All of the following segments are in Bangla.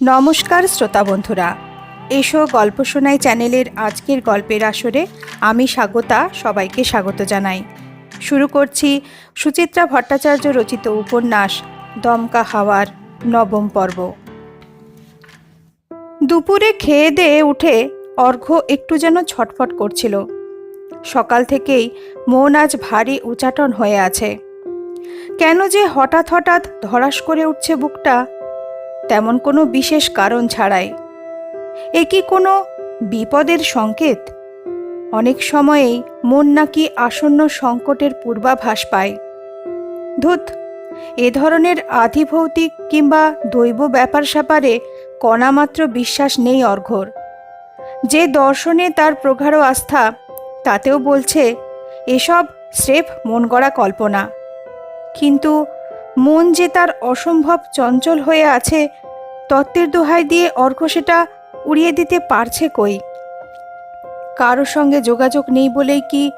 নমস্কার শ্রোতা বন্ধুরা। এসো গল্প শোনাই চ্যানেলের আজকের গল্পের আসরে আমি স্বাগতা, সবাইকে স্বাগত জানাই। শুরু করছি সুচিত্রা ভট্টাচার্য রচিত উপন্যাস, দমকা হাওয়ার নবম পর্ব। দুপুরে খেয়ে দেয়ে উঠে অর্ঘ্য একটু যেন ছটফট করছিল। সকাল থেকেই মন আজ ভারী উচাটন হয়ে আছে। কেন যে হঠাৎ হঠাৎ ধরাস করে উঠছে বুকটা তেমন কোনো বিশেষ কারণ ছাড়াই। এ কি কোনো বিপদের সংকেত? অনেক সময়েই মন নাকি আসন্ন সংকটের পূর্বাভাস পায়। ধুত, এ ধরনের আধিভৌতিক কিংবা দৈব ব্যাপার স্যাপারে কণামাত্র বিশ্বাস নেই অর্ঘর। যে দর্শনে তার প্রগাঢ় আস্থা, তাতেও বলছে, এসব স্রেফ মন গড়া কল্পনা। কিন্তু মন যে তার অসম্ভব চঞ্চল হয়ে আছে, তত্ত্বের দোহাই দিয়ে অর্ঘ সেটা উড়িয়ে দিতে পারছে কই? কারোর সঙ্গে যোগাযোগ নেই বলেই কি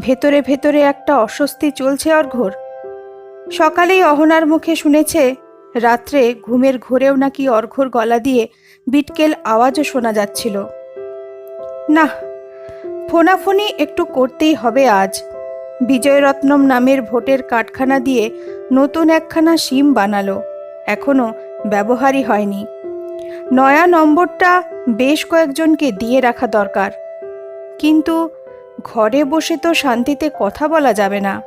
ভেতরে ভেতরে একটা অস্বস্তি চলছে অর্ঘর? সকালেই অহনার মুখে শুনেছে, রাত্রে ঘুমের ঘোরেও নাকি অর্ঘর গলা দিয়ে বিটকেল আওয়াজও শোনা যাচ্ছিল। না ফোনাফোনি একটু করতেই হবে আজ। বিজয়রত্নম নামের ভোটের কাঠখানা দিয়ে নতুন একখানা সিম বানালো। এখনও ব্যবহারই হয়নি। নয়া নম্বরটা বেশ কয়েকজনকে দিয়ে রাখা দরকার। কিন্তু ঘরে বসে তো শান্তিতে কথা বলা যাবে না।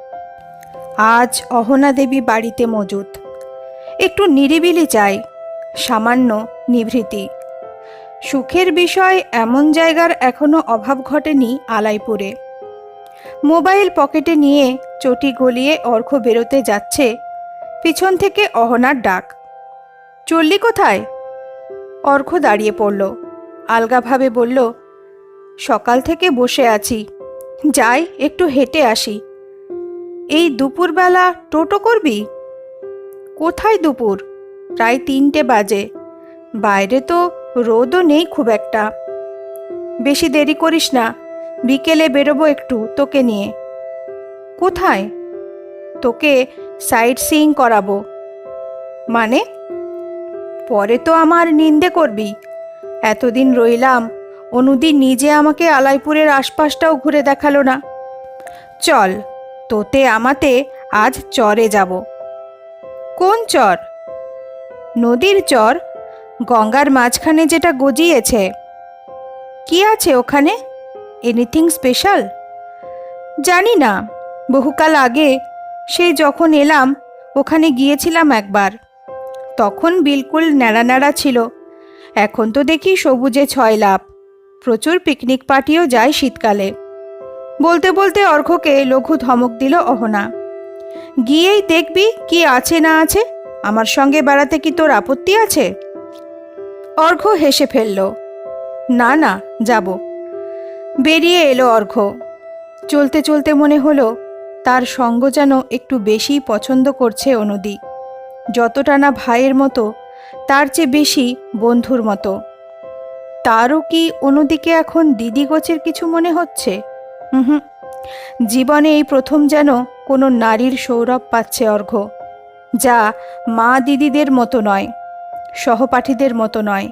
আজ অহনা দেবী বাড়িতে মজুদ একটু নিরিবিলি চাই, সামান্য নিভৃতি। সুখের বিষয় এমন জায়গার এখনও অভাব ঘটেনি আলাইপুরে। মোবাইল পকেটে নিয়ে চটি গলিয়ে অর্ঘ বেরোতে যাচ্ছে। পিছন থেকে অহনার ডাক। চললি কোথায়? অর্ঘ দাঁড়িয়ে পড়ল। আলগাভাবে বলল, সকাল থেকে বসে আছি। যাই, একটু হেঁটে আসি। এই দুপুরবেলা টোটো করবি? কোথায় দুপুর? প্রায় তিনটে বাজে। বাইরে তো রোদও নেই খুব একটা। বেশি দেরি করিস না। বিকেলে বেরোবো একটু তোকে নিয়ে। কোথায়? তোকে সাইট সিইং করাবো। মানে? পরে তো আমার নিন্দে করবি। এতদিন রইলাম, অনুদি নিজে আমাকে আলাইপুরের আশপাশটাও ঘুরে দেখাল না। চল, তোতে আমাতে আজ চরে যাব। কোন চর? নদীর চর? গঙ্গার মাঝখানে যেটা গজিয়েছে। কি আছে ওখানে? এনিথিং স্পেশাল জানি না। বহুকাল আগে সেই যখন এলাম, ওখানে গিয়েছিলাম একবার। তখন বিলকুল ন্যাড়া ন্যাড়া ছিল। এখন তো দেখি সবুজে ছয় লাভ প্রচুর পিকনিক পার্টিও যায় শীতকালে। বলতে বলতে অর্ঘ্যকে লঘু ধমক দিল অহনা। গিয়েই দেখবি কি আছে না আছে। আমার সঙ্গে বেড়াতে কি তোর আপত্তি আছে? অর্ঘ্য হেসে ফেলল। না না, যাব। বেরিয়ে এলো অর্ঘ্য চলতে চলতে মনে হলো, তার সঙ্গ যেন একটু বেশিই পছন্দ করছে অনুদি। যতটা না ভাইয়ের মতো, তার চেয়ে বেশি বন্ধুর মতো। তারও কি অনুদিকে এখন দিদি গোছের কিছু মনে হচ্ছে? হুম জীবনে এই প্রথম যেন কোনো নারীর সৌরভ পাচ্ছে অর্ঘ্য যা মা দিদিদের মতো নয়, সহপাঠীদের মতো নয়।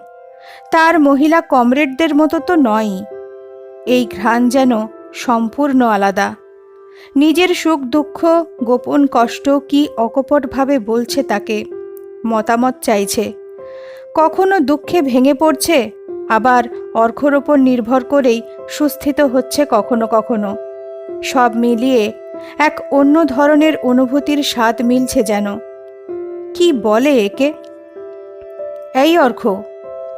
তার মহিলা কমরেডদের মতো তো নয়ই। এই ঘ্রাণ যেন সম্পূর্ণ আলাদা। নিজের সুখ দুঃখ, গোপন কষ্ট কি অকপটভাবে বলছে তাকে? মতামত চাইছে। কখনো দুঃখে ভেঙে পড়ছে, আবার অর্ঘর ওপর নির্ভর করেই সুস্থিত হচ্ছে কখনো কখনো। সব মিলিয়ে এক অন্য ধরনের অনুভূতির স্বাদ মিলছে যেন। কি বলে একে? এই অর্ঘ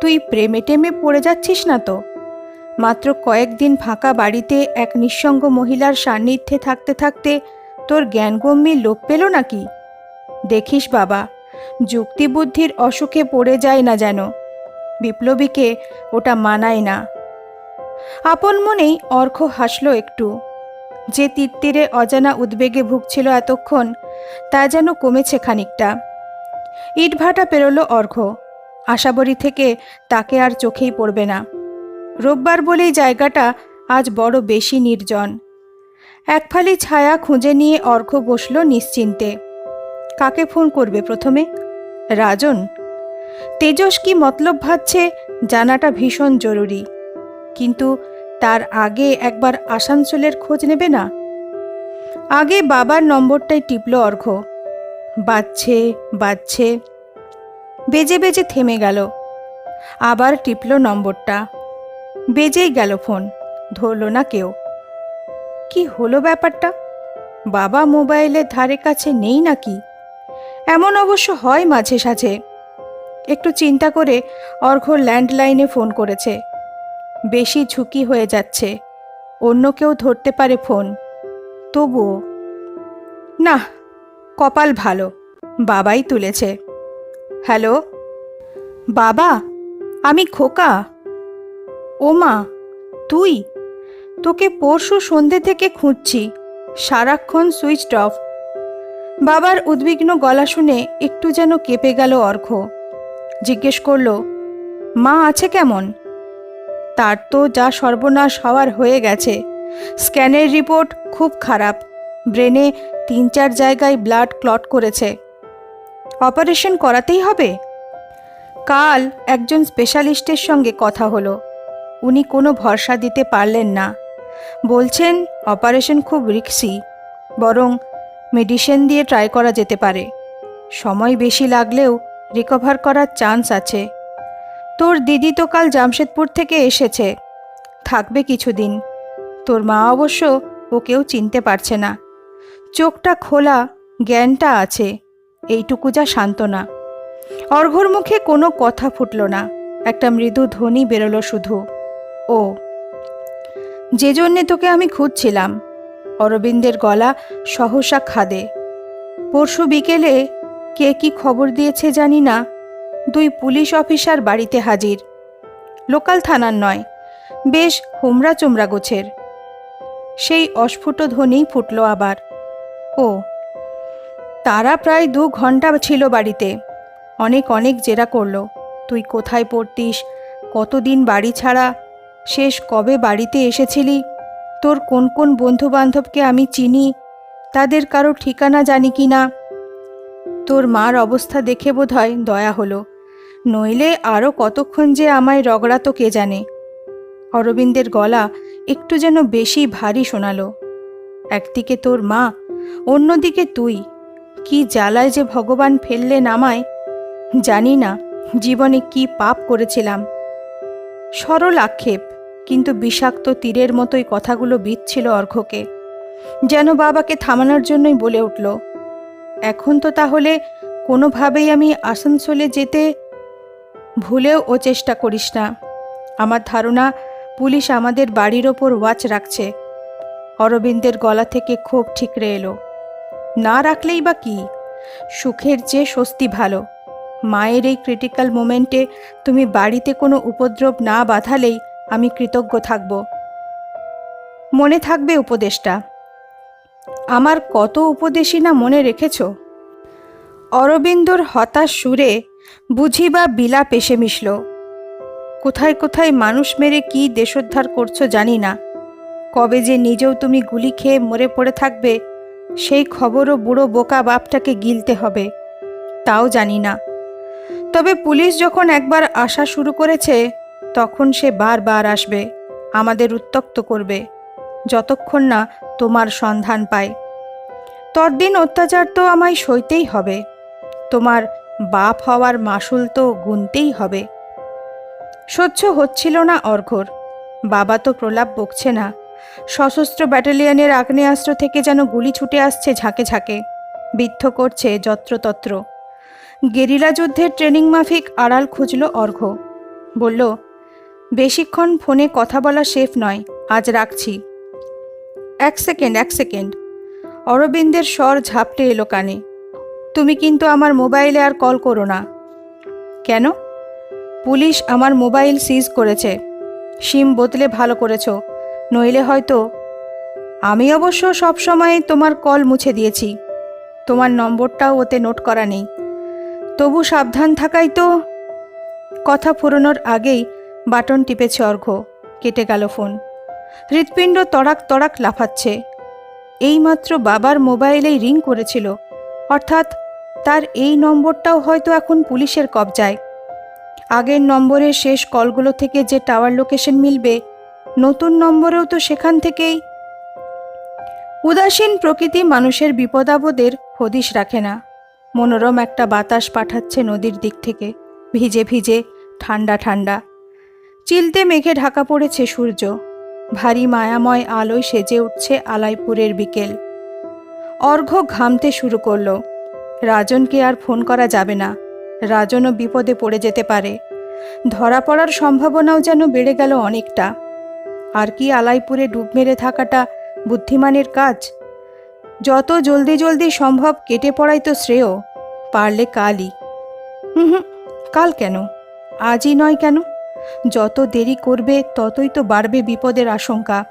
তুই প্রেমে টেমে পড়ে যাচ্ছিস না তো? মাত্র কয়েকদিন ফাঁকা বাড়িতে এক নিঃসঙ্গ মহিলার সান্নিধ্যে থাকতে থাকতে তোর জ্ঞানগম্যি লোপ পেল নাকি? দেখিস বাবা, যুক্তিবুদ্ধির অসুখে পড়ে যায় না যেন। বিপ্লবীকে ওটা মানায় না। আপন মনেই অর্ঘ হাসল একটু। যে তীর্তিরে অজানা উদ্বেগে ভুগছিল এতক্ষণ, তা যেন কমেছে খানিকটা। ইটভাটা পেরোলো অর্ঘ আশাবরী থেকে তাকে আর চোখেই পড়বে না। রোববার বলেই জায়গাটা আজ বড় বেশি নির্জন। একফালি ছায়া খুঁজে নিয়ে অর্ঘ বসল নিশ্চিন্তে। কাকে ফোন করবে প্রথমে? রাজন? তেজস কি মতলব ভাবছে জানাটা ভীষণ জরুরি। কিন্তু তার আগে একবার আসানসোলের খোঁজ নেবে না? আগে বাবার নম্বরটাই টিপল অর্ঘ বাজছে বাজছে। বেজে বেজে থেমে গেল। আবার টিপল নম্বরটা। বেজেই গেল ফোন। ধরল না কেউ। কি হলো ব্যাপারটা? বাবা মোবাইলের ধারে কাছে নেই নাকি? এমন অবশ্য হয় মাঝে সাঝে। একটু চিন্তা করে অর্ঘ ল্যান্ডলাইনে ফোন করেছে। বেশি ঝুঁকি হয়ে যাচ্ছে। অন্য কেউ ধরতে পারে ফোন। তবুও। না কপাল ভালো। বাবাই তুলেছে। হ্যালো? বাবা, আমি খোকা? ও মা তুই? তোকে পরশু সন্ধে থেকে খুঁজছি। সারাক্ষণ সুইচ অফ। বাবার উদ্বিগ্ন গলা শুনে একটু যেন কেঁপে গেল অর্ঘ জিজ্ঞেস করল, মা আছে কেমন? তার তো যা সর্বনাশ হওয়ার হয়ে গেছে। স্ক্যানের রিপোর্ট খুব খারাপ। ব্রেনে তিন চার জায়গায় ব্লাড ক্লট করেছে। অপারেশন করাতেই হবে? কাল একজন স্পেশালিস্টের সঙ্গে কথা হলো। উনি কোনো ভরসা দিতে পারলেন না। বলছেন, অপারেশন খুব রিক্সি, বরং মেডিসিন দিয়ে ট্রাই করা যেতে পারে। সময় বেশি লাগলেও রিকভার করার চান্স আছে। তোর দিদি তো কাল জামশেদপুর থেকে এসেছে। থাকবে কিছুদিন। তোর মা অবশ্য ওকেও চিনতে পারছে না। চোখটা খোলা, জ্ঞানটা আছে। এইটুকু যা সান্ত্বনা। অর্ঘর মুখে কোনো কথা ফুটল না। একটা মৃদু ধ্বনি বেরোলো শুধু। ও যে জন্যে তোকে আমি খুঁজছিলাম, অরবিন্দের গলা সহসা খাদে। পরশু বিকেলে কে কি খবর দিয়েছে জানি না, দুই পুলিশ অফিসার বাড়িতে হাজির। লোকাল থানার নয়, বেশ হুমড়া চোমরা গোছের। সেই অস্ফুট ধ্বনি ফুটল আবার। ও, তারা প্রায় দু ঘণ্টা ছিল বাড়িতে, অনেক অনেক জেরা করল। তুই কোথায় পড়তিস, কতদিন বাড়ি ছাড়া শেষ কবে বাড়িতে এসেছিলি? তোর কোন কোন বন্ধু বান্ধবকে আমি চিনি? তাদের কারও ঠিকানা জানি কি না? তোর মার অবস্থা দেখে বোধহয় দয়া হলো। নইলে আরও কতক্ষণ যে আমায় রগড়াতো কে জানে? অরবিন্দের গলা একটু যেন বেশি ভারী শোনালো। একদিকে তোর মা, অন্যদিকে তুই। কি জ্বালায় যে ভগবান ফেললেন আমায়? জানি না, জীবনে কি পাপ করেছিলাম। সরল আক্ষেপ। কিন্তু বিষাক্ত তীরের মতোই কথাগুলো বিচ্ছিল অর্ঘ্যকে। যেন বাবাকে থামানোর জন্যই বলে উঠল, এখন তো তাহলে কোনোভাবেই আমি আসানসোলে যেতে ভুলেও ও চেষ্টা করিস না। আমার ধারণা, পুলিশ আমাদের বাড়ির ওপর ওয়াচ রাখছে। অরবিন্দের গলা থেকে ক্ষোভ ঠিকরে এলো। না রাখলেই বা কি? সুখের চেয়ে স্বস্তি ভালো। মায়ের এই ক্রিটিক্যাল মোমেন্টে তুমি বাড়িতে কোনো উপদ্রব না বাঁধালেই আমি কৃতজ্ঞ থাকব। মনে থাকবে উপদেশটা। আমার কত উপদেশই না মনে রেখেছ? অরবিন্দর হতাশ সুরে বুঝি বা বিলাপ এসে মিশল। কোথায় কোথায় মানুষ মেরে কি দেশোদ্ধার করছ জানি না। কবে যে নিজেও তুমি গুলি খেয়ে মরে পড়ে থাকবে, সেই খবরও বুড়ো বোকা বাপটাকে গিলতে হবে। তাও জানি না। তবে পুলিশ যখন একবার আসা শুরু করেছে তখন সে বারবার আসবে, আমাদের উত্তক্ত করবে, যতক্ষণ না তোমার সন্ধান পায় ততদিন অত্যাচার তো আমায় সইতেই হবে, তোমার বাপ হওয়ার মাসুল তো গুনতেই হবে। সহ্য হচ্ছিল না অর্ঘর বাবা তো প্রলাপ বকছে না, সশস্ত্র ব্যাটালিয়নের আগ্নেয়াস্ত্র থেকে যেন গুলি ছুটে আসছে ঝাঁকে ঝাঁকে, বিদ্ধ করছে যত্রতত্র। গেরিলা যুদ্ধের ট্রেনিং মাফিক আড়াল খুঁজল অর্ঘ বলল বেশিক্ষণ ফোনে কথা বলা সেফ নয়, আজ রাখছি। এক সেকেন্ড এক সেকেন্ড অরবিন্দের স্বর ঝাপটে এলো কানে। তুমি কিন্তু আমার মোবাইলে আর কল করো না। কেন? পুলিশ আমার মোবাইল সিজ করেছে। সিম বদলে ভালো করেছ। নইলে হয়তো আমি অবশ্য সবসময় তোমার কল মুছে দিয়েছি। তোমার নম্বরটাও ওতে নোট করা নেই। তবু সাবধান থাকাই তো কথা ফুরোনোর আগেই বাটন টিপেছে অর্ঘ্য কেটে গেল ফোন। হৃৎপিণ্ড তড়াক তড়াক লাফাচ্ছে। এইমাত্র বাবার মোবাইলেই রিং করেছিল। অর্থাৎ তার এই নম্বরটাও হয়তো এখন পুলিশের কবজায়। আগের নম্বরের শেষ কলগুলো থেকে যে টাওয়ার লোকেশন মিলবে, নতুন নম্বরেও তো সেখান থেকেই। উদাসীন প্রকৃতি মানুষের বিপদাবদের হদিশ রাখে না। মনোরম একটা বাতাস পাঠাচ্ছে নদীর দিক থেকে। ভিজে ভিজে, ঠান্ডা ঠান্ডা। চিলতে মেঘে ঢাকা পড়েছে সূর্য। ভারী মায়াময় আলোয় সেজে উঠছে আলাইপুরের বিকেল। অর্ঘ্য ঘামতে শুরু করল। রাজনকে আর ফোন করা যাবে না। রাজনও বিপদে পড়ে যেতে পারে। ধরা পড়ার সম্ভাবনাও যেন বেড়ে গেল অনেকটা। আর কি আলাইপুরে ডুব মেরে থাকাটা বুদ্ধিমানের কাজ? যত জলদি জলদি সম্ভব কেটে পড়াই তো শ্রেয়, পারলে কালই। হুম কাল কেন? আজই নয় কেন? যত দেরি করবে, ততই তো বাড়বে বিপদের আশঙ্কা।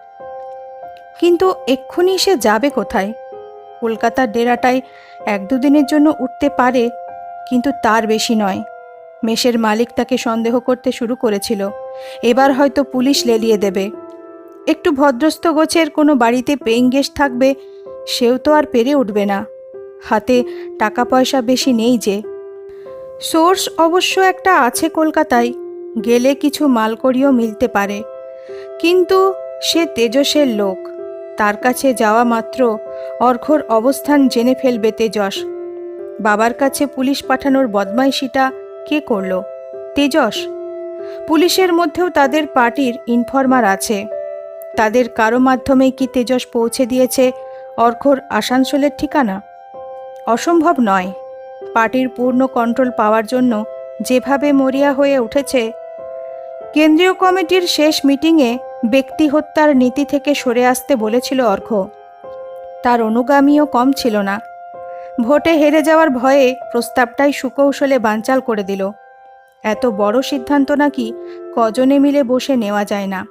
কিন্তু এক্ষুনি সে যাবে কোথায়? কলকাতার ডেরাটায় এক দুদিনের জন্য উঠতে পারে, কিন্তু তার বেশি নয়। মেষের মালিক তাকে সন্দেহ করতে শুরু করেছিল। এবার হয়তো পুলিশ লেলিয়ে দেবে। একটু ভদ্রস্থ গোছের কোনো বাড়িতে পেইং গেস্ট থাকবে, সেও তো আর পেরে উঠবে না। হাতে টাকা পয়সা বেশি নেই যে। সোর্স অবশ্য একটা আছে কলকাতায় গেলে কিছু মালকড়িও মিলতে পারে। কিন্তু সে তেজসের লোক। তার কাছে যাওয়া মাত্র অর্ঘর অবস্থান জেনে ফেলবে তেজস। বাবার কাছে পুলিশ পাঠানোর বদমাইশিটা কে করল? তেজস? পুলিশের মধ্যেও তাদের পার্টির ইনফরমার আছে। তাদের কারও মাধ্যমেই কি তেজস পৌঁছে দিয়েছে অর্ঘর আসানসোলের ঠিকানা? অসম্ভব নয়। পার্টির পূর্ণ কন্ট্রোল পাওয়ার জন্য যেভাবে মরিয়া হয়ে উঠেছে কেন্দ্রীয় কমিটির শেষ মিটিংয়ে ব্যক্তি হত্যার নীতি থেকে সরে আসতে বলেছিল অর্ঘ। তার অনুগামীও কম ছিল না। ভোটে হেরে যাওয়ার ভয়ে প্রস্তাবটাই সুকৌশলে বানচাল করে দিল। এত বড় সিদ্ধান্ত নাকি কজনে মিলে বসে নেওয়া যায় না।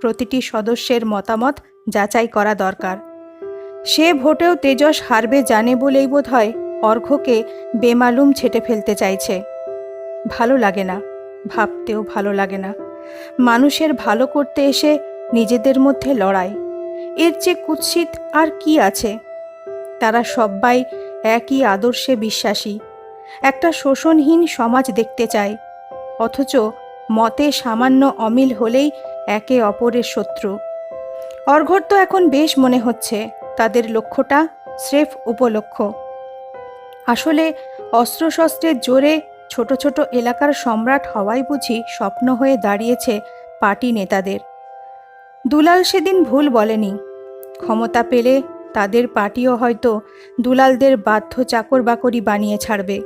প্রতিটি সদস্যের মতামত যাচাই করা দরকার। সে ভোটেও তেজস হারবে জানে বলেই বোধ হয় অর্ঘ্যকে বেমালুম ছেটে ফেলতে চাইছে। ভালো লাগে না। ভাবতেও ভালো লাগে না। মানুষের ভালো করতে এসে নিজেদের মধ্যে লড়াই। এর চেয়ে কুৎসিত আর কি আছে? তারা সবাই একই আদর্শে বিশ্বাসী। একটা শোষণহীন সমাজ দেখতে চায়। অথচ মতে সামান্য অমিল হলেই একে অপরের শত্রু। অর্ঘর তো এখন বেশ মনে হচ্ছে, তাদের লক্ষ্যটা স্রেফ উপলক্ষ। আসলে অস্ত্রশস্ত্রের জোরে ছোট ছোট এলাকার সম্রাট হওয়াই বুঝি স্বপ্ন হয়ে দাঁড়িয়েছে পার্টি নেতাদের। দুলাল সেদিন ভুল বলেনি। ক্ষমতা পেলে তাদের পার্টিও হয়তো দুলালদের বাধ্য চাকর বাকরি বানিয়ে ছাড়বে।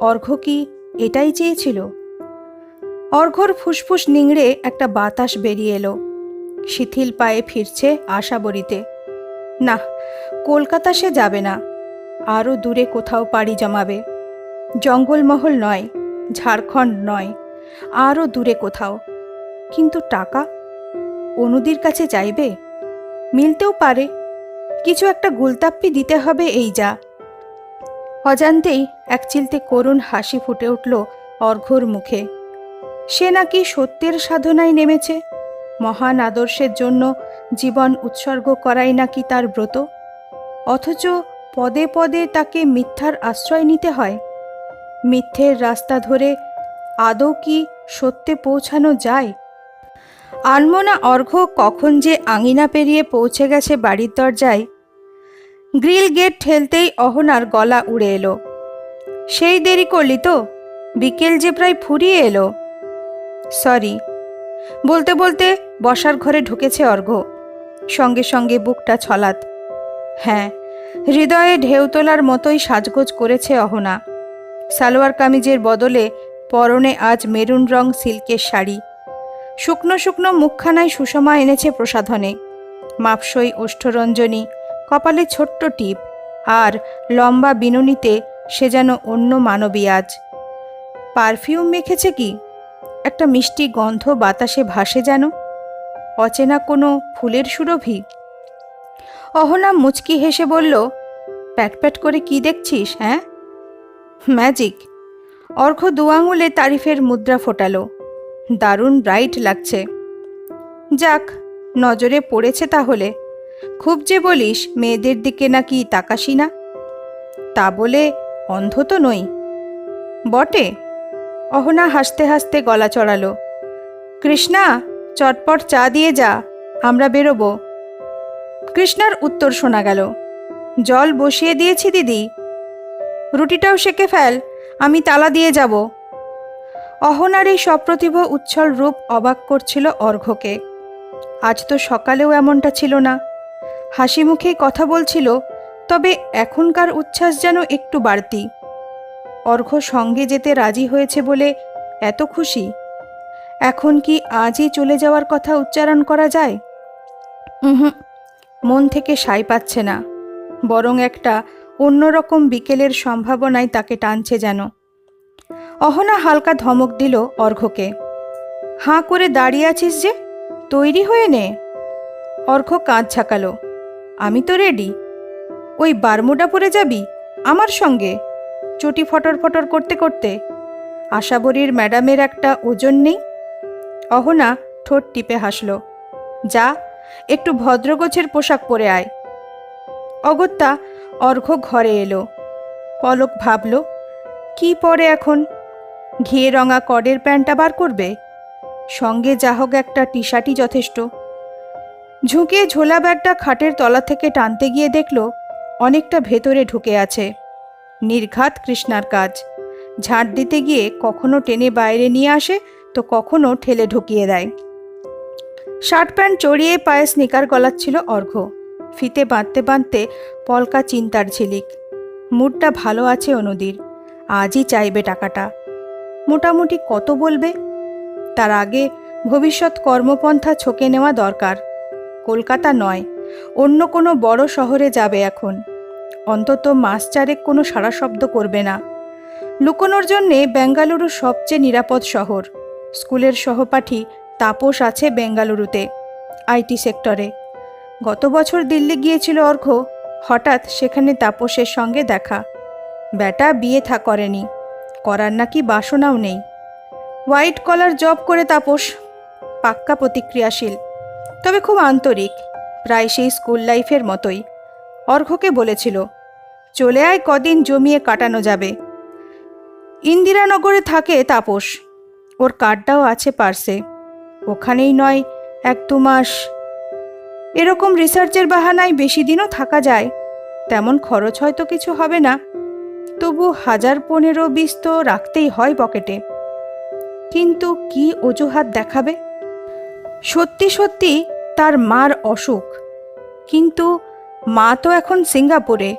অর্ঘ্য কি এটাই চেয়েছিল? অর্ঘ্যর ফুসফুস নিংড়ে একটা বাতাস বেরিয়ে এলো। শিথিল পায়ে ফিরছে আশাবরীতে। না কলকাতা সে যাবে না। আরও দূরে কোথাও পাড়ি জমাবে। জঙ্গলমহল নয়, ঝাড়খণ্ড নয়, আরও দূরে কোথাও। কিন্তু টাকা? অনুদির কাছে চাইবে মিলতেও পারে। কিছু একটা গুলতাপ্পি দিতে হবে এই যা। অজান্তেই এক চিলতে করুণ হাসি ফুটে উঠল অর্ঘ্যর মুখে। সে নাকি সত্যের সাধনায় নেমেছে? মহান আদর্শের জন্য জীবন উৎসর্গ করাই নাকি তার ব্রত? অথচ পদে পদে তাকে মিথ্যার আশ্রয় নিতে হয়? মিথ্যের রাস্তা ধরে আদৌ কি সত্যে পৌঁছানো যায়? আনমনা অর্ঘ্য কখন যে আঙিনা পেরিয়ে পৌঁছে গেছে বাড়ির দরজায়, গ্রিল গেট ঠেলতেই অহনার গলা উড়ে এলো। সেই দেরি করলি তো, বিকেল যে প্রায় ফুরিয়ে এলো। সরি, বলতে বলতে বসার ঘরে ঢুকেছে অর্ঘ্য সঙ্গে সঙ্গে বুকটা ছলাত হ্যাঁ হৃদয়ে ঢেউ তোলার মতোই সাজগোজ করেছে অহনা। সালোয়ার কামিজের বদলে পরনে আজ মেরুন রং সিল্কের শাড়ি। শুকনো শুকনো মুখখানায় সুষমা এনেছে প্রসাধনে। মাপসই ওষ্ঠরঞ্জনী কপালে ছোট্ট টিপ, আর লম্বা বিনুনিতে সে যেন অন্য মানবী আজ। পারফিউম মেখেছে কি? একটা মিষ্টি গন্ধ বাতাসে ভাসে যেন। অচেনা কোনো ফুলের সুরভি? অহনা মুচকি হেসে বলল, প্যাট প্যাট করে কি দেখছিস হ্যাঁ? ম্যাজিক। অর্ঘ্য দু আঙুলে তারিফের মুদ্রা ফোটালো। দারুণ ব্রাইট লাগছে। যাক, নজরে পড়েছে তাহলে। খুব যে বলিস, মেয়েদের দিকে নাকি তাকাসি না। তা বলে অন্ধ তো নই। বটে। অহনা হাসতে হাসতে গলা চড়ালো। কৃষ্ণা, চটপট চা দিয়ে যা, আমরা বেরোবো। কৃষ্ণার উত্তর শোনা গেল। জল বসিয়ে দিয়েছি দিদি। রুটিটাও সেকে ফেল, আমি তালা দিয়ে যাব। অহনার এই সপ্রতিভ উচ্ছল রূপ অবাক করছিল অর্ঘ্যকে। আজ তো সকালেও এমনটা ছিল না। হাসি মুখেই কথা বলছিল, তবে এখনকার উচ্ছ্বাস যেন একটু বাড়তি। অর্ঘ্য সঙ্গে যেতে রাজি হয়েছে বলে এত খুশি। এখন কি আজই চলে যাওয়ার কথা উচ্চারণ করা যায়? মন থেকে সাই পাচ্ছে না। বরং একটা অন্যরকম বিকেলের সম্ভাবনায় তাকে টানছে যেন। অহনা হালকা ধমক দিল অর্ঘ্যকে। হাঁ করে দাঁড়িয়ে আছিস যে? তৈরি হয়ে নে। অর্ঘ্য কাঁধ ছাকালো আমি তো রেডি। ওই বারমুডা পরে যাবি? আমার সঙ্গে। চটি ফটর ফটর করতে করতে। আশাবরীর ম্যাডামের একটা ওজন নেই। অহনা ঠোঁট টিপে হাসল। যা, একটু ভদ্রগোছের পোশাক পরে আয়। অগত্যা অর্ঘ্য ঘরে এলো। পলক ভাবল, কি পরে এখন? ঘিয়ে রঙা কডের প্যান্টটা বার করবে? সঙ্গে যা হোক একটা টি শার্টই যথেষ্ট। ঝুঁকে ঝোলা ব্যাগটা খাটের তলা থেকে টানতে গিয়ে দেখল, অনেকটা ভেতরে ঢুকে আছে। নির্ঘাত কৃষ্ণার কাজ। ঝাঁট দিতে গিয়ে কখনো টেনে বাইরে নিয়ে আসে, তো কখনো ঠেলে ঢুকিয়ে দেয়। শার্ট প্যান্ট চড়িয়ে পায়ে স্নিকার গলাচ্ছিল অর্ঘ্য। ফিতে বাঁধতে বাঁধতে পলকা চিন্তার ঝিলিক। মুডটা ভালো আছে অনুদির, আজই চাইবে টাকাটা। মোটামুটি কত বলবে? তার আগে ভবিষ্যৎ কর্মপন্থা ছকে নেওয়া দরকার। কলকাতা নয়, অন্য কোনো বড় শহরে যাবে এখন। অন্তত মাস চারেক কোনো সারা শব্দ করবে না। লুকোনোর জন্যে বেঙ্গালুরু সবচেয়ে নিরাপদ শহর। স্কুলের সহপাঠী তাপস আছে বেঙ্গালুরুতে, আইটি সেক্টরে। গত বছর দিল্লি গিয়েছিল অর্ঘ্য, হঠাৎ সেখানে তাপসের সঙ্গে দেখা। বেটা বিয়ে থা করেনি, করার নাকি বাসনাও নেই। হোয়াইট কলার জব করে তাপস, পাক্কা প্রতিক্রিয়াশীল, তবে খুব আন্তরিক, প্রায় সেই স্কুল লাইফের মতোই। অর্ঘ্যকে বলেছিল, চলে আয় কদিন জমিয়ে কাটানো যাবে। ইন্দিরানগরে থাকে তাপস, ওর কার্ডটাও আছে পার্সে। ওখানেই নয়, এক দু মাস এরকম রিসার্চের বাহানায় বেশি দিনও থাকা যায়। তেমন খরচ হয়তো কিছু হবে না। তবু হাজার পনেরো বিশ তো রাখতেই হয় পকেটে। কিন্তু কি অজুহাত দেখাবে? সত্যি সত্যি তার মার অসুখ। কিন্তু মা তো এখন সিঙ্গাপুরে।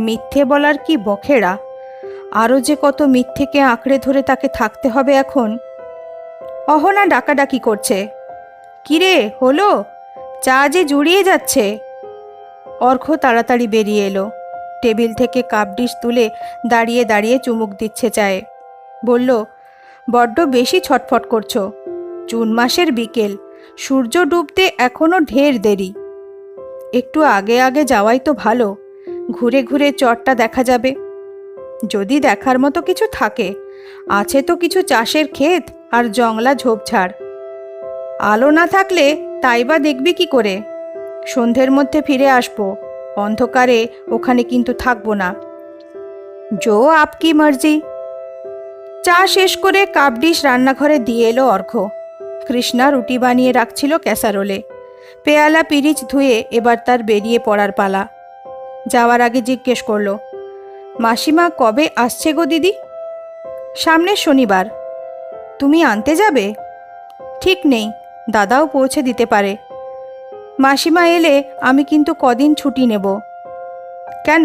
মিথ্যে বলার কি বখেড়া আরও যে কত মিথ্যেকে আঁকড়ে ধরে তাকে থাকতে হবে এখন? অহনা ডাকাডাকি করছে। কিরে, হলো? চা যে জুড়িয়ে যাচ্ছে। অর্ঘ্য তাড়াতাড়ি বেরিয়ে এলো। টেবিল থেকে কাপ ডিশ তুলে দাঁড়িয়ে দাঁড়িয়ে চুমুক দিচ্ছে চায়ে। বলল, বড্ড বেশি ছটফট করছ। জুন মাসের বিকেল। সূর্য ডুবতে এখনও ঢের দেরি। একটু আগে আগে যাওয়াই তো ভালো। ঘুরে ঘুরে চটটা দেখা যাবে। যদি দেখার মতো কিছু থাকে, আছে তো কিছু চাষের ক্ষেত আর জংলা ঝোপঝাড়। আলো না থাকলে তাই বা দেখবি কি করে? সন্ধ্যের মধ্যে ফিরে আসব, অন্ধকারে ওখানে কিন্তু থাকব না। জো আপকি মার্জি? চা শেষ করে কাপ ডিশ রান্নাঘরে দিয়ে এলো অর্ঘ্য কৃষ্ণা রুটি বানিয়ে রাখছিল ক্যাসারোলে। পেয়ালা পিরিচ ধুয়ে এবার তার বেরিয়ে পড়ার পালা। যাওয়ার আগে জিজ্ঞেস করল, মাসিমা কবে আসছে গো দিদি? সামনের শনিবার। তুমি আনতে যাবে? ঠিক নেই। দাদাও পৌঁছে দিতে পারে। মাসিমা এলে আমি কিন্তু কদিন ছুটি নেব। কেন?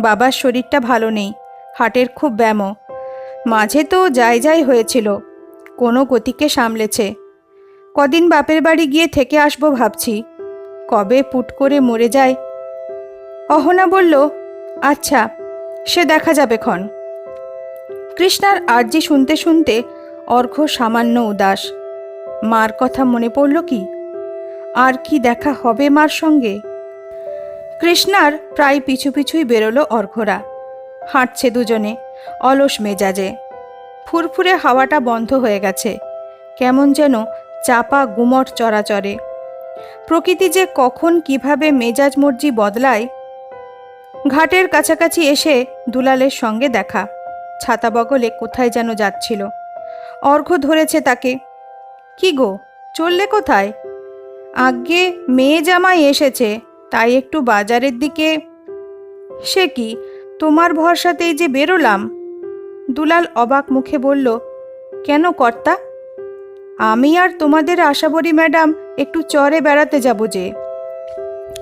বাবার শরীরটা ভালো নেই, হাটের খুব ব্যায়াম মাঝে তো যাই যাই হয়েছিল, কোনো গতিকে সামলেছে। কদিন বাপের বাড়ি গিয়ে থেকে আসব ভাবছি, কবে পুট করে মরে যায়? অহনা বলল আচ্ছা সে দেখা যাবে ক্ষণ। কৃষ্ণার আর্জি শুনতে শুনতে অর্ঘ্য সামান্য উদাস। মার কথা মনে পড়ল কি? আর কি দেখা হবে মার সঙ্গে? কৃষ্ণার প্রায় পিছু পিছুই বেরোলো অর্ঘরা হাঁটছে দুজনে, অলস মেজাজে। ফুরফুরে হাওয়াটা বন্ধ হয়ে গেছে। কেমন যেন চাপা গুমট চরাচরে। প্রকৃতি যে কখন কীভাবে মেজাজ মর্জি বদলায়, ঘাটের কাছাকাছি এসে দুলালের সঙ্গে দেখা। ছাতা বগলে কোথায় যেন যাচ্ছিল। অর্ঘ ধরেছে তাকে। কি গো, চললে কোথায়? আজ্ঞে মেয়ে জামাই এসেছে, তাই একটু বাজারের দিকে। সে কি, তোমার ভরসাতেই যে বেরোলাম? দুলাল অবাক মুখে বলল, কেন কর্তা? আমি আর তোমাদের আশাবরী ম্যাডাম একটু চরে বেড়াতে যাব যে।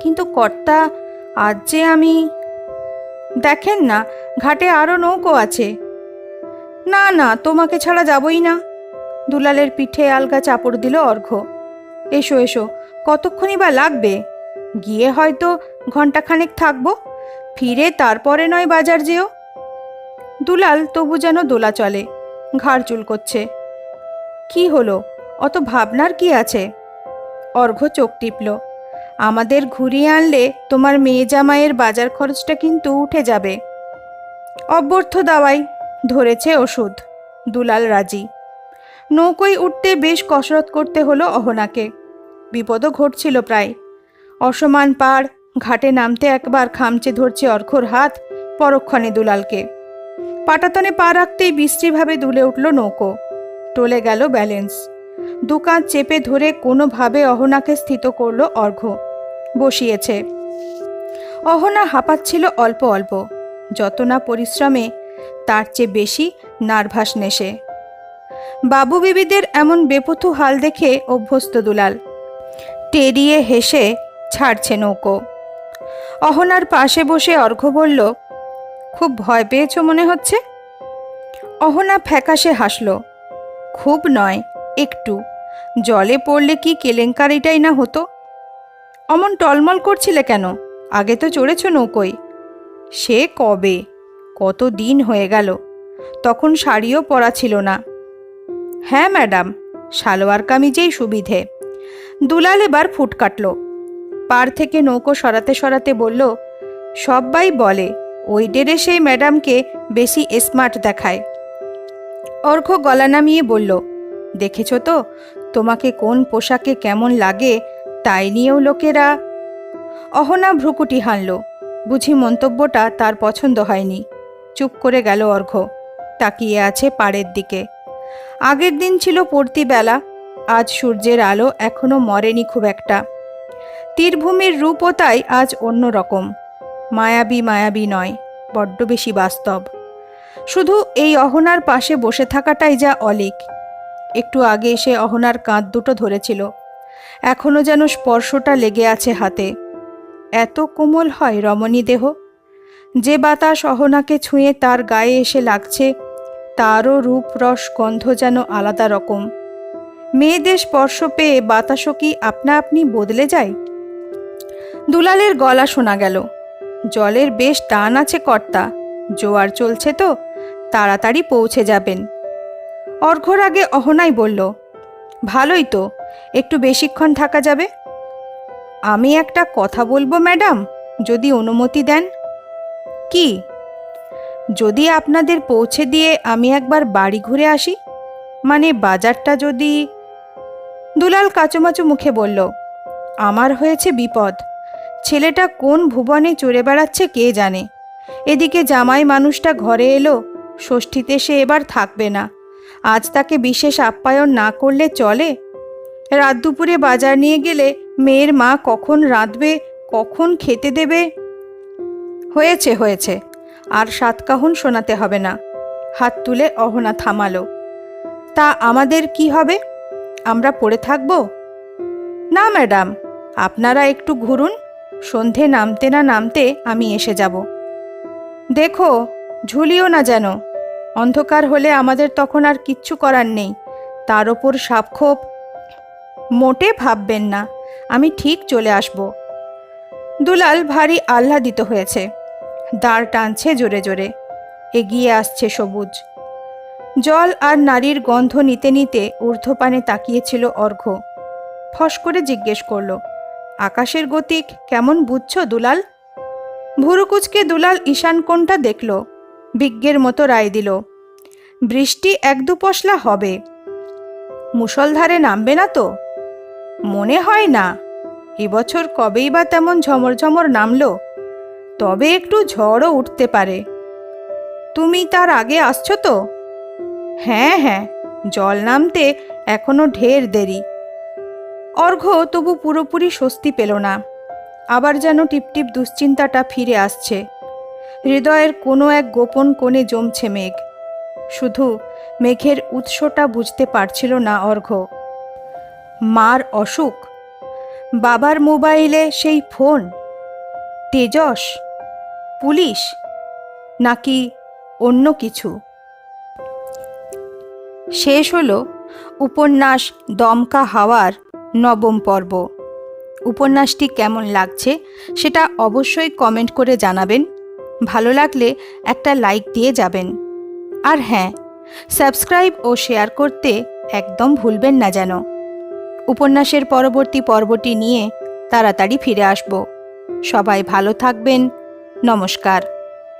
কিন্তু কর্তা, আজ যে আমি দেখেন না, ঘাটে আরও নৌকো আছে। না না, তোমাকে ছাড়া যাবই না। দুলালের পিঠে আলগা চাপড় দিল অর্ঘ্য। এসো এসো, কতক্ষণই বা লাগবে? গিয়ে হয়তো ঘন্টাখানেক থাকব। ফিরে তারপরে নয় বাজার যেও। দুলাল তবু যেন দোলা চলে, ঘাড় করছে। কি হলো? অত ভাবনার কি আছে? অর্ঘ্য চোখ টিপল। আমাদের ঘুরিয়ে আনলে তোমার মেয়ে জামাইয়ের বাজার খরচটা কিন্তু উঠে যাবে। অব্যর্থ দাওয়াই, ধরেছে ওষুধ। দুলাল রাজি। নৌকোয় উঠতে বেশ কসরত করতে হলো অহনাকে। বিপদও ঘটছিল প্রায়। অসমান পাড়, ঘাটে নামতে একবার খামচে ধরছে অর্ঘর হাত পরক্ষণে দুলালকে। পাটাতনে পা রাখতেই বিশ্রীভাবে দুলে উঠল নৌকো। টলে গেল ব্যালেন্স। দোকান চেপে ধরে কোনোভাবে অহনাকে স্থিত করল অর্ঘ বসিয়েছে। অহনা হাঁপাচ্ছিল অল্প অল্প। যত না পরিশ্রমে, তার চেয়ে বেশি নার্ভাস নেশে বাবু বিবিদের এমন বেপথু হাল দেখে অভ্যস্ত দুলাল। টেরিয়ে হেসে ছাড়ছে নৌকো। অহনার পাশে বসে অর্ঘ্য বলল, খুব ভয় পেয়েছ মনে হচ্ছে? অহনা ফ্যাকাশে হাসল, খুব নয়, একটু। জলে পড়লে কি কেলেঙ্কারিটাই না হতো? অমন টলমল করছিলে কেন? আগে তো চড়েছ নৌকোই সে কবে? কত দিন হয়ে গেল? তখন শাড়িও পরা ছিল না। হ্যাঁ ম্যাডাম, সালোয়ার কামিজেই সুবিধে। দুলাল এবার ফুট কাটল। পার থেকে নৌকো সরাতে সরাতে বলল সবাই বলে, ওই ডেরে সেই ম্যাডামকে বেশি স্মার্ট দেখায়। অর্ঘ্য গলা নামিয়ে বলল, দেখেছ তো, তোমাকে কোন পোশাকে কেমন লাগে তাই নিয়েও লোকেরা। অহনা ভ্রুকুটি হানল, বুঝি মন্তব্যটা তার পছন্দ হয়নি। চুপ করে গেল অর্ঘ্য, তাকিয়ে আছে পাড়ের দিকে। আগের দিন ছিল পড়তি বেলা আজ সূর্যের আলো এখনও মরেনি খুব একটা। তীরভূমির রূপও তাই আজ অন্য রকম। মায়াবী মায়াবী নয়, বড্ড বেশি বাস্তব। শুধু এই অহনার পাশে বসে থাকাটাই যা অলিক। একটু আগে এসে অহনার কাঁধ দুটো ধরেছিল। এখনও যেন স্পর্শটা লেগে আছে হাতে। এত কোমল হয় রমণী দেহ। যে বাতাস অহনাকে ছুঁয়ে তার গায়ে এসে লাগছে তারও রূপ রস গন্ধ যেন আলাদা রকম। মেয়েদের স্পর্শ পেয়ে বাতাসও কি আপনা আপনি বদলে যায়? দুলালের গলা শোনা গেল। জলের বেশ টান আছে কর্তা, জোয়ার চলছে তো, তাড়াতাড়ি পৌঁছে যাবেন। অর্ঘ্যর আগে অহনাই বলল, ভালোই তো, একটু বেশিক্ষণ থাকা যাবে? আমি একটা কথা বলব, ম্যাডাম, যদি অনুমতি দেন। কি? যদি আপনাদের পৌঁছে দিয়ে আমি একবার বাড়ি ঘুরে আসি? মানে বাজারটা যদি দুলাল কাচুমাচু মুখে বলল, আমার হয়েছে বিপদ। ছেলেটা কোন ভুবনে চড়ে বেড়াচ্ছে কে জানে? এদিকে জামাই মানুষটা ঘরে এলো, ষষ্ঠীতে সে এবার থাকবে না। আজ তাকে বিশেষ আপ্যায়ন না করলে চলে? রাত দুপুরে বাজার নিয়ে গেলে মেয়ের মা কখন রাঁধবে, কখন খেতে দেবে? হয়েছে হয়েছে। আর সাতকাহন শোনাতে হবে না। হাত তুলে অহনা থামালো। তা আমাদের কি হবে? আমরা পড়ে থাকব? না, ম্যাডাম, আপনারা একটু ঘুরুন, সন্ধে নামতে না নামতে আমি এসে যাব। দেখো, ঝুলিও না যেন, অন্ধকার হলে আমাদের তখন আর কিচ্ছু করার নেই, তার ওপর সাপখোপ। মোটে ভাববেন না, আমি ঠিক চলে আসব। দুলাল ভারী আহ্লাদিত হয়েছে। দাঁড় টানছে জোরে জোরে। এগিয়ে আসছে সবুজ। জল আর নারীর গন্ধ নিতে নিতে ঊর্ধ্বপানে তাকিয়েছিল অর্ঘ্য ফস করে জিজ্ঞেস করল, আকাশের গতিক কেমন বুঝছ দুলাল? ভুরুকুচকে দুলাল ঈশান কোনটা দেখল, বিজ্ঞের মতো রায় দিল, বৃষ্টি এক দু পশলা হবে। মুষলধারে নামবে না তো? মনে হয় না। এবছর কবেই বা তেমন ঝমর ঝমর নামলো। তবে একটু ঝড়ও উঠতে পারে। তুমি তার আগে আসছো তো? হ্যাঁ হ্যাঁ জল নামতে এখনও ঢের দেরি। অর্ঘ্য তবু পুরোপুরি স্বস্তি পেল না। আবার যেন টিপটিপ দুশ্চিন্তাটা ফিরে আসছে। হৃদয়ের কোনো এক গোপন কোণে জমছে মেঘ। শুধু মেঘের উৎসটা বুঝতে পারছিল না অর্ঘ্য। মার অসুখ? বাবার মোবাইলে সেই ফোন? তেজস? পুলিশ? নাকি অন্য কিছু? শেষ হলো উপন্যাস দমকা হাওয়ার নবম পর্ব। উপন্যাসটি কেমন লাগছে সেটা অবশ্যই কমেন্ট করে জানাবেন। ভালো লাগলে একটা লাইক দিয়ে যাবেন। আর হ্যাঁ সাবস্ক্রাইব ও শেয়ার করতে একদম ভুলবেন না যেন। উপন্যাসের পরবর্তী পর্বটি নিয়ে তাড়াতাড়ি ফিরে আসব। সবাই ভালো থাকবেন নমস্কার।